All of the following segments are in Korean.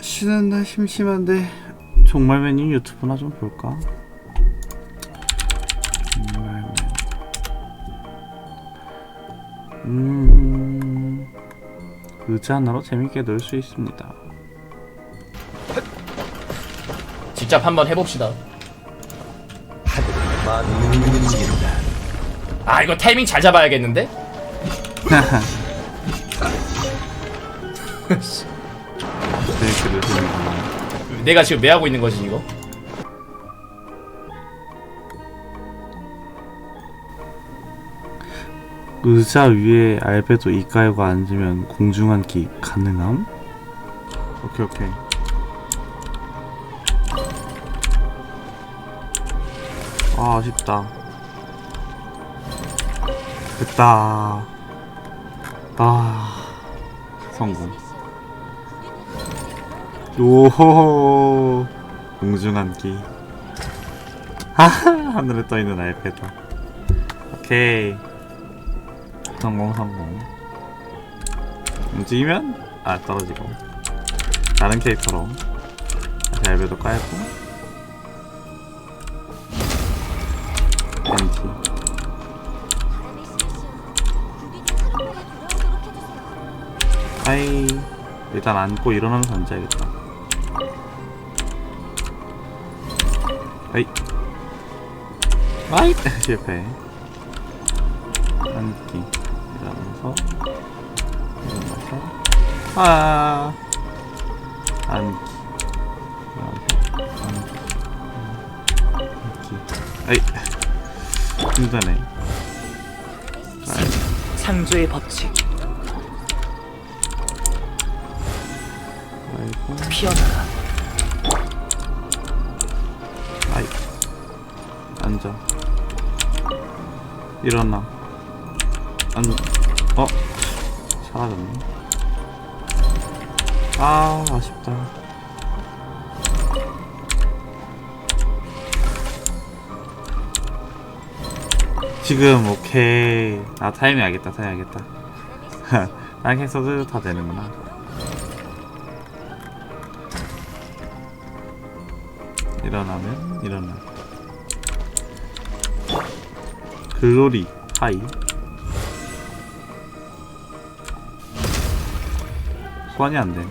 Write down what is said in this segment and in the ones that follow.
쉬는 날 심심한데 종말맨님 유튜브나 좀 볼까? 음 의자 하나로 재밌게 놀 수 있습니다 직접 한번 해봅시다. 아 이거 타이밍 잘 잡아야겠는데? 놀수 있는 내가 지금 왜 하고 있는 거지 이거? 의자 위에 알베도 이깔고 앉으면 공중앉기 가능함? 오케이 오케이. 아 아쉽다. 됐다. 아 성공 오호. 공중앉기. 하하 하늘에 떠있는 알베도 오케이. 성공 성공. 움직이면 아 떨어지고. 다른 캐릭터로 다시 알베도 깔고. 벤티. 아이. 일단 앉고 일어나면서 앉아야겠다 아이. 아이. 실패. 앉기 일어나면서 일어나서. 아. 앉기 아이. 힘드네. 창조의 법칙. 피어나라 앉아 일어나. 앉 어? 사라졌네. 아 아쉽다. 지금 오케이. 아 타이밍 알겠다 타이밍 알겠다. 다른 캐릭터들 다 되는구나. 일어나면 일어나 글로리. 하이. 소환이 안 되네.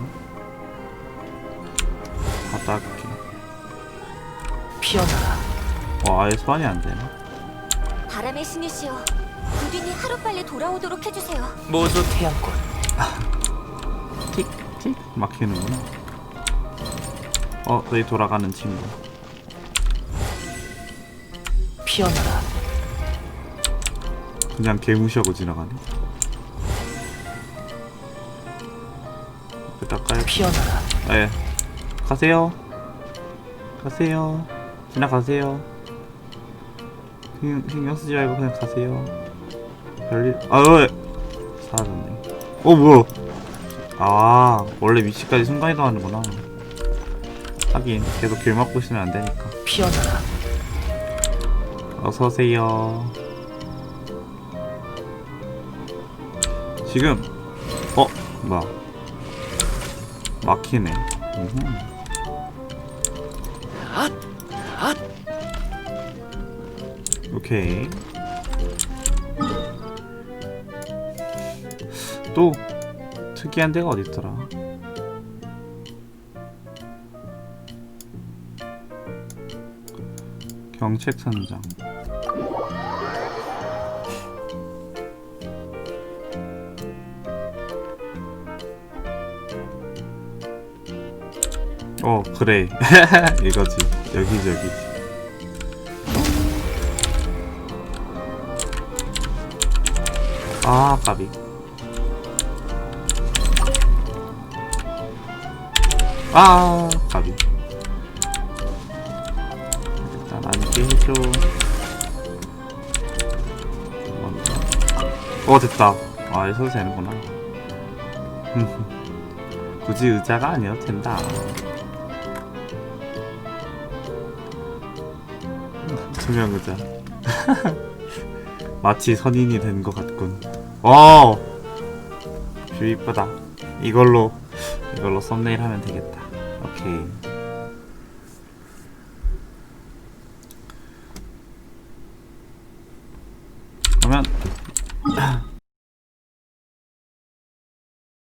갔다 할게. 피어나라. 와 아예 소환이 안 되네. 바람의 신이시여 구린이 하루빨리 돌아오도록 해주세요. 모조 태양권 틱틱 막히는구나. 어 너희 돌아가는 친구. 피어나라 그냥 개무시하고 지나가네 깔고 피어나라 예. 가세요. 가세요. 지나가세요. 신경, 신경 쓰지 말고 그냥 가세요. 별일, 아, 왜? 사라졌네. 어, 뭐야? 아, 원래 위치까지 순간 이동하는구나. 하긴, 계속 길 막고 있으면 안 되니까. 피어나라 어서오세요. 지금, 어, 뭐야. 막히네. 앗! 오케이. 또 특이한 데가 어디 있더라? 경책 선장. 어 그래. 이거지. 여기저기지 아 까비. 아 까비. 일단 앉게 해줘. 어 됐다. 아 이서도 되는구나. 굳이 의자가 아니어도 된다 투명 의자. 마치 선인이 된 것 같군. 와, 뷰 이쁘다. 이걸로, 이걸로 썸네일 하면 되겠다. 오케이. 그러면